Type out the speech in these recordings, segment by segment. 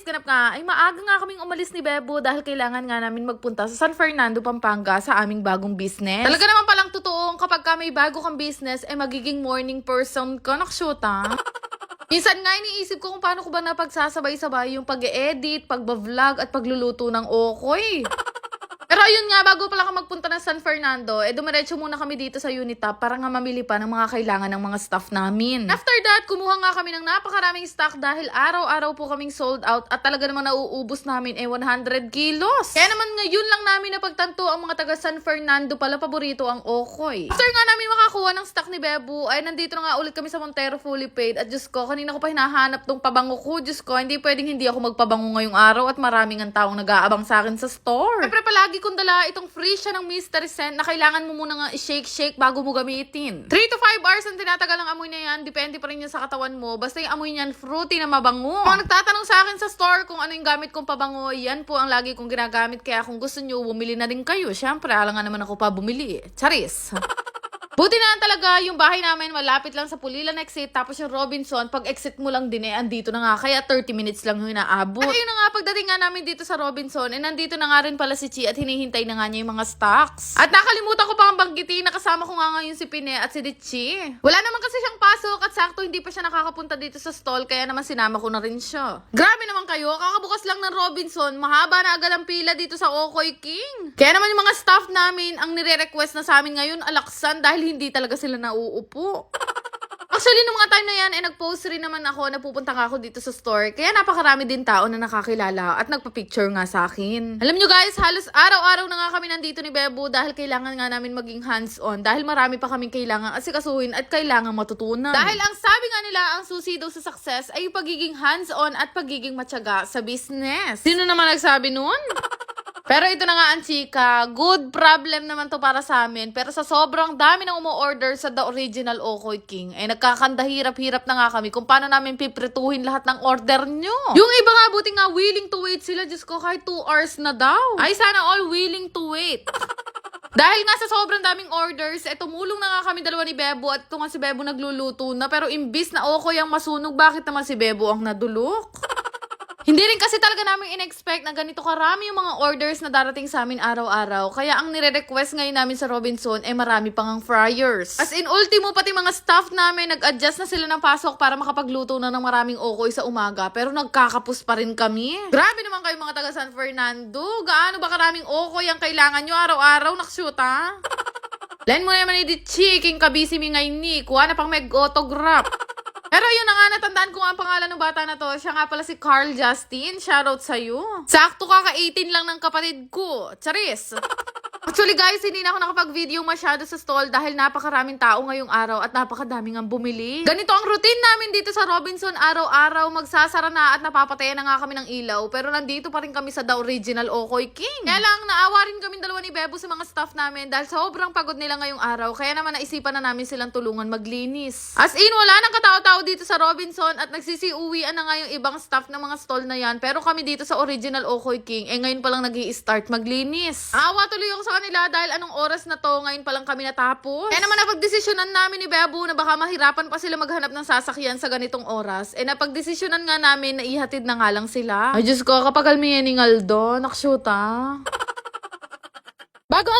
guys, ganap nga, ay maaga nga kaming umalis ni Bebo dahil kailangan nga namin magpunta sa San Fernando, Pampanga sa aming bagong business. Talaga naman palang totoo, kapag ka may bago kang business, ay magiging morning person ka, nakshoot ha? Minsan nga iniisip ko kung paano ko ba napagsasabay-sabay yung pag-edit, pag-vlog at pagluluto ng okoy. Pero ayun nga, bago pala ka magpunta ng San Fernando, eh dumiretso muna kami dito sa Unitap para nga mamili pa ng mga kailangan ng mga staff namin. After that, kumuha nga kami ng napakaraming stock dahil araw-araw po kaming sold out at talaga namang nauubos namin eh 100 kilos. Kaya naman ngayon lang namin napagtanto ang mga taga San Fernando pala paborito ang okoy. After nga namin makakuha ng stock ni Bebu, ay nandito na nga ulit kami sa Montero Fully Paid at Diyos ko, kanina ko pa hinahanap tong pabango ko. Diyos ko, hindi pwedeng hindi ako magpabango ngayong araw at maraming ang taong nag-aabang sa akin sa store. Siyempre palagi kong dala itong free siya ng mystery scent na kailangan mo muna nga i-shake-shake bago mo gamitin. 3 to 5 hours ang tinatagal ang amoy na yan. Depende pa rin yan sa katawan mo. Basta yung amoy niyan, fruity na mabango. Kung nagtatanong sa akin sa store kung ano yung gamit kong pabango, yan po ang lagi kong ginagamit. Kaya kung gusto nyo, bumili na rin kayo. Siyempre, alangan naman ako pa bumili. Charis. Buti na lang talaga yung bahay namin malapit lang sa Pulilan exit tapos yung Robinson pag exit mo lang din eh andito na nga kaya 30 minutes lang yung inaabot. At yun na nga pagdating nga namin dito sa Robinson eh nandito na nga rin pala si Chi at hinihintay na nga niya yung mga stocks. At nakalimutan ko pang banggitin na kasama ko nga ngayon si Pine at si Dichi. Wala naman kasi siyang pasok at sakto hindi pa siya nakakapunta dito sa stall kaya naman sinama ko na rin siya. Grabe naman kayo, kakabukas lang ng Robinson, mahaba na agad ang pila dito sa Okoy King. Kaya naman yung mga staff namin ang nire-request na sa amin ngayon alaksan dahil hindi talaga sila nauupo. Actually, nung mga time na yan, eh, nag-post rin naman ako na pupunta nga ako dito sa store. Kaya napakarami din tao na nakakilala at nagpa-picture nga sa akin. Alam nyo guys, halos araw-araw na nga kami nandito ni Bebo dahil kailangan nga namin maging hands-on. Dahil marami pa kaming kailangan asikasuhin at kailangan matutunan. Dahil ang sabi nga nila, ang susi daw sa success ay pagiging hands-on at pagiging matyaga sa business. Sino naman nagsabi nun? Pero ito na nga ang chika, good problem naman to para sa amin. Pero sa sobrang dami ng umu-order sa The Original Okoy King, ay nagkakandahirap-hirap na nga kami kung paano namin piprituhin lahat ng order nyo. Yung iba nga, buti nga willing to wait sila. Diyos ko, kahit 2 hours na daw. Ay, sana all willing to wait. Dahil nga sa sobrang daming orders, eh tumulong na nga kami dalawa ni Bebo at ito nga si Bebo nagluluto na. Pero imbis na Okoy ang masunog, bakit naman si Bebo ang nadulok? Hindi rin kasi talaga namin in-expect na ganito karami yung mga orders na darating sa amin araw-araw. Kaya ang nire-request ngayon namin sa Robinson ay marami pang ang fryers. As in, ultimo, pati mga staff namin, nag-adjust na sila ng pasok para makapagluto na ng maraming okoy sa umaga. Pero nagkakapos pa rin kami. Grabe naman kayo mga taga San Fernando. Gaano ba karaming okoy ang kailangan nyo araw-araw? Nakshoot ha? Len mo naman ni Chiking kabisi mi ngayon ni. Kuha na pang mag-autograph. Pero yun na nga, natandaan ko nga ang pangalan ng bata na to. Siya nga pala si Carl Justin. Shoutout sa'yo. Sakto kaka-18 lang ng kapatid ko. Charis. Actually guys, hindi na ako nakapag-video masyado sa stall dahil napakaraming tao ngayong araw at napakadaming ang bumili. Ganito ang routine namin dito sa Robinson. Araw-araw magsasara na at napapatayan na nga kami ng ilaw. Pero nandito pa rin kami sa The Original Okoy King. Kaya lang, naawa rin kami dalawa ni Bebo sa mga staff namin dahil sobrang pagod nila ngayong araw. Kaya naman naisipan na namin silang tulungan maglinis. As in, wala nang katao-tao dito sa Robinson at nagsisiuwian na nga yung ibang staff ng mga stall na yan. Pero kami dito sa Original Okoy King, eh ngayon pa lang nag start maglinis. Awa tuloy ako sa kanila dahil anong oras na to, ngayon pa lang kami natapos. Kaya naman napagdesisyonan namin ni Bebo na baka mahirapan pa sila maghanap ng sasakyan sa ganitong oras. Eh napagdesisyonan nga namin na ihatid na nga lang sila. Ay Diyos ko, kapag almiyan ni Ngaldo, nakshuta. Bago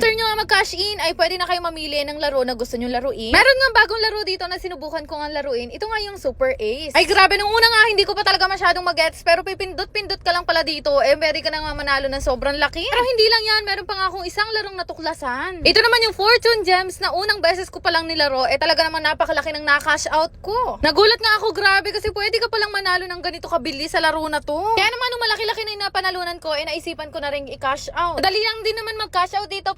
After nyo nga mag-cash in, ay pwede na kayo mamili ng laro na gusto nyo laruin. Meron nga bagong laro dito na sinubukan ko nga laruin. Ito nga yung Super Ace. Ay grabe, nung una nga, hindi ko pa talaga masyadong mag-gets. Pero pipindot-pindot ka lang pala dito. Eh, pwede ka na nga manalo ng sobrang laki. Pero hindi lang yan, meron pa nga akong isang larong natuklasan. Ito naman yung Fortune Gems na unang beses ko palang nilaro. Eh, talaga naman napakalaki ng na-cash out ko. Nagulat nga ako, grabe, kasi pwede ka palang manalo ng ganito kabili sa laro na to. Kaya naman, nung malaki-laki na yung napanalunan ko, eh, naisipan ko na rin i-cash out. Madali lang din naman mag-cash out dito.